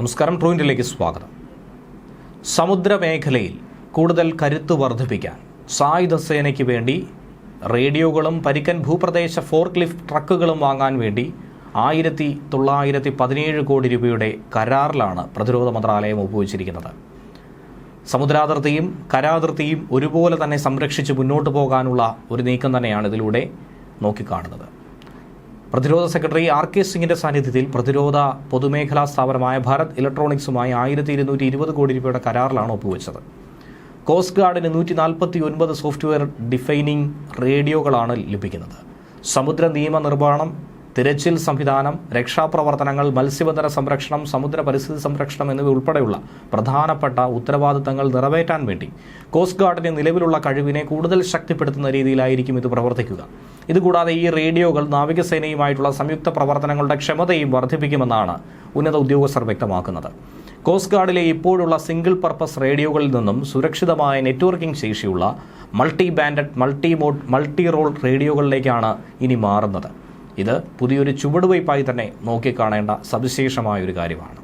നമസ്കാരം ട്രൂയിന്റിലേക്ക് സ്വാഗതം. സമുദ്രമേഖലയിൽ കൂടുതൽ കരുത്ത് വർദ്ധിപ്പിക്കാൻ സായുധ സേനയ്ക്ക് വേണ്ടി റേഡിയോകളും പരിക്കൻ ഭൂപ്രദേശ ഫോർക്ലിഫ്റ്റ് ട്രക്കുകളും വാങ്ങാൻ വേണ്ടി ആയിരത്തി തൊള്ളായിരത്തി പതിനേഴ് കോടി രൂപയുടെ കരാറിലാണ് പ്രതിരോധ മന്ത്രാലയം ഒപ്പുവച്ചിരിക്കുന്നത്. സമുദ്രാതിർത്തിയും കരാതിർത്തിയും ഒരുപോലെ തന്നെ സംരക്ഷിച്ച് മുന്നോട്ട് പോകാനുള്ള ഒരു നീക്കം തന്നെയാണ് ഇതിലൂടെ നോക്കിക്കാണുന്നത്. പ്രതിരോധ സെക്രട്ടറി ആർ കെ സിംഗിന്റെ സാന്നിധ്യത്തിൽ പ്രതിരോധ പൊതുമേഖലാ സ്ഥാപനമായ ഭാരത് ഇലക്ട്രോണിക്സുമായി ആയിരത്തി ഇരുന്നൂറ്റി ഇരുപത് കോടി രൂപയുടെ കരാറിലാണ് ഒപ്പുവെച്ചത്. കോസ്റ്റ് ഗാർഡിന് നൂറ്റി നാൽപ്പത്തി ഒൻപത് സോഫ്റ്റ്വെയർ ഡിഫൈനിങ് റേഡിയോകളാണ് ലഭിക്കുന്നത്. സമുദ്ര നിയമ നിർമ്മാണം തിരച്ചിൽ സംവിധാനം രക്ഷാപ്രവർത്തനങ്ങൾ മത്സ്യബന്ധന സംരക്ഷണം സമുദ്ര പരിസ്ഥിതി സംരക്ഷണം എന്നിവ ഉൾപ്പെടെയുള്ള പ്രധാനപ്പെട്ട ഉത്തരവാദിത്തങ്ങൾ നിറവേറ്റാൻ വേണ്ടി കോസ്റ്റ് ഗാർഡിന് നിലവിലുള്ള കഴിവിനെ കൂടുതൽ ശക്തിപ്പെടുത്തുന്ന രീതിയിലായിരിക്കും ഇത് പ്രവർത്തിക്കുക. ഇതുകൂടാതെ ഈ റേഡിയോകൾ നാവികസേനയുമായിട്ടുള്ള സംയുക്ത പ്രവർത്തനങ്ങളുടെ ക്ഷമതയും വർദ്ധിപ്പിക്കുമെന്നാണ് ഉന്നത ഉദ്യോഗസ്ഥർ വ്യക്തമാക്കുന്നത്. കോസ്റ്റ് ഗാർഡിലെ ഇപ്പോഴുള്ള സിംഗിൾ പർപ്പസ് റേഡിയോകളിൽ നിന്നും സുരക്ഷിതമായ നെറ്റ്വർക്കിംഗ് ശേഷിയുള്ള multi banded multi mode multi role റേഡിയോകളിലേക്കാണ് ഇനി മാറുന്നത്. ഇത് പുതിയൊരു ചുവടുവയ്പായി തന്നെ നോക്കിക്കാണേണ്ട സവിശേഷമായ ഒരു കാര്യമാണ്.